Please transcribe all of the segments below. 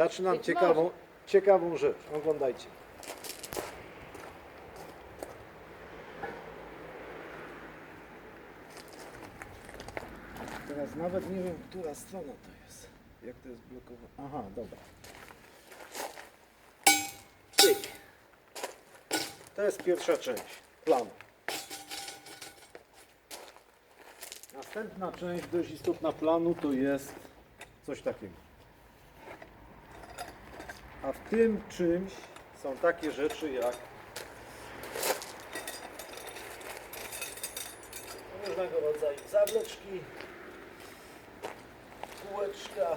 Zaczynam Być ciekawą, ciekawą rzecz. Oglądajcie. Teraz nawet nie wiem, która strona to jest. Jak to jest blokowane. Aha, dobra. Cyk. To jest pierwsza część planu. Następna część dość istotna planu to jest coś takiego. A w tym czymś są takie rzeczy jak różnego rodzaju zawleczki, kółeczka,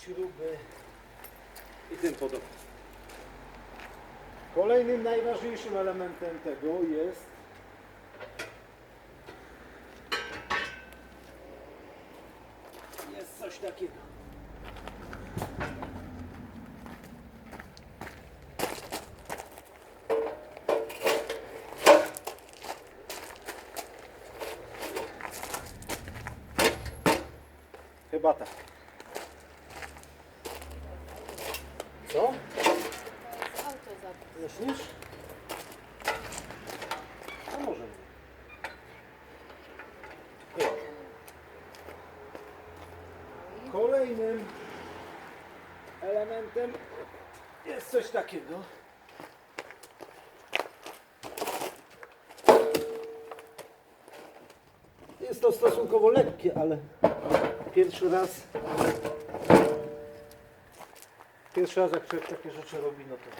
śruby i tym podobne. Kolejnym najważniejszym elementem tego jest jest coś takiego. Chyba tak. Co? Auto za Myślisz? A może nie. Chyba. Kolejnym elementem jest coś takiego. Jest to stosunkowo lekkie, ale pierwszy raz pierwszy raz jak człowiek takie rzeczy robi, no to?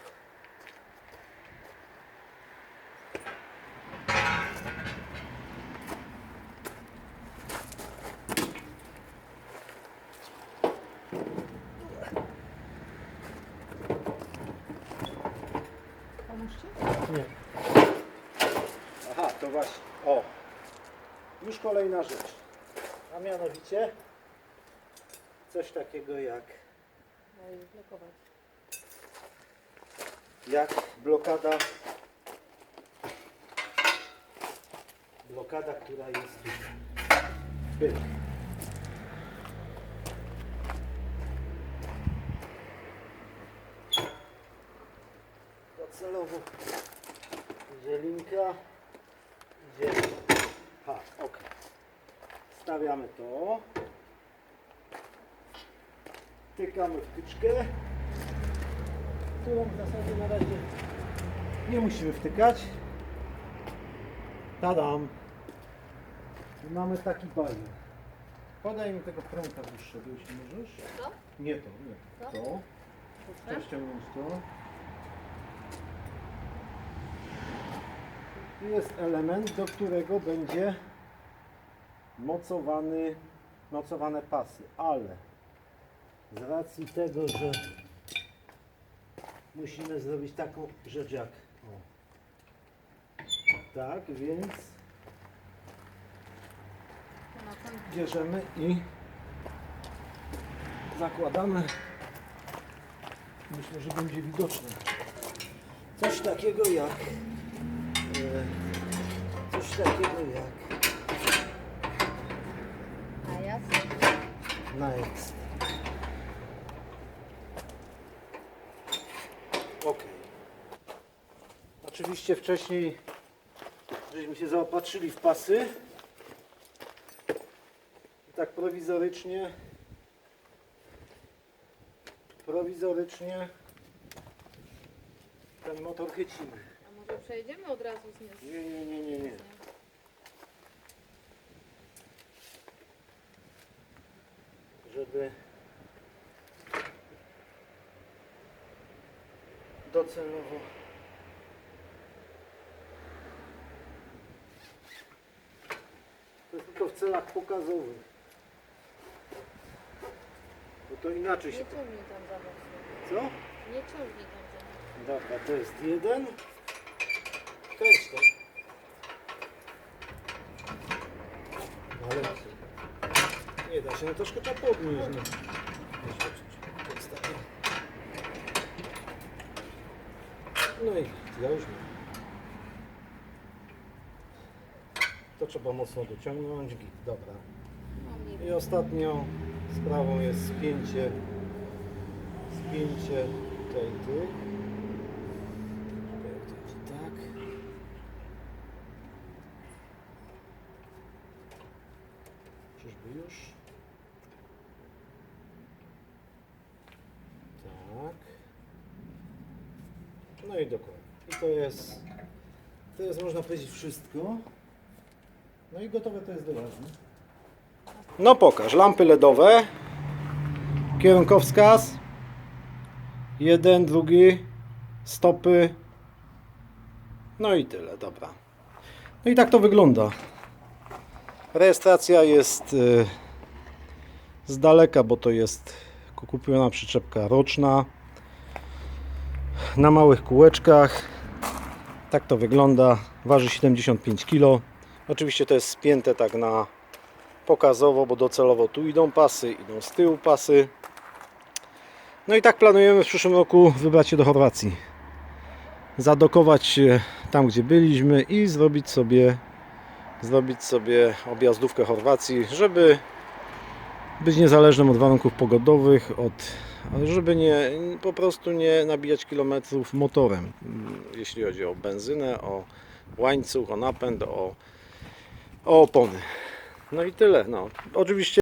Nie. Aha, to właśnie. O. Już kolejna rzecz. A mianowicie coś takiego jak, No jak blokada. Blokada, która jest tu. Pyk. Docelowo idzie linka, idzie, ha, ok. Stawiamy to, tykamy wtyczkę, którą w zasadzie na razie nie musimy wtykać. Tadam! I mamy taki bajer. Podaj mi tego prąta dłuższego, jeśli możesz. Co? Nie to, nie to. To. Ściągnąć to. Tu jest element, do którego będzie mocowany, mocowane pasy, ale z racji tego, że musimy zrobić taką rzecz jak o. tak, więc bierzemy i zakładamy. Myślę, że będzie widoczne. Coś takiego jak e, coś takiego jak na X. Ok. Oczywiście wcześniej żeśmy się zaopatrzyli w pasy. I tak prowizorycznie prowizorycznie ten motor chycimy. A może przejdziemy od razu z nim? Nie, nie, nie, nie, nie. Żeby docelowo to jest tylko w celach pokazowych. Bo to inaczej Nie się... ciągnij tam za mocno. Co? Nie ciągnij tam za mocno. Dobra, to jest jeden. To. No Ale nie da się, no troszkę trzeba podnieść. No. No i ja już nie. To trzeba mocno dociągnąć. Git, dobra. I ostatnią sprawą jest spięcie Spięcie tutaj tych. Tak. Czyżby już? Tak. No i dokładnie. I to jest, to jest można powiedzieć wszystko. No i gotowe to jest do razu. No pokaż, lampy LEDowe. Kierunkowskaz. Jeden, drugi, stopy. No i tyle, dobra. No i tak to wygląda. Rejestracja jest y, z daleka, bo to jest kupiona przyczepka roczna na małych kółeczkach. Tak to wygląda. Waży 75 kg. Oczywiście to jest spięte tak na pokazowo, bo docelowo tu idą pasy, idą z tyłu pasy. No i tak planujemy w przyszłym roku wybrać się do Chorwacji. Zadokować się tam, gdzie byliśmy i zrobić sobie zrobić sobie objazdówkę Chorwacji, żeby być niezależnym od warunków pogodowych, od, żeby nie, po prostu nie nabijać kilometrów motorem, jeśli chodzi o benzynę, o łańcuch, o napęd, o, o opony. No i tyle. No. Oczywiście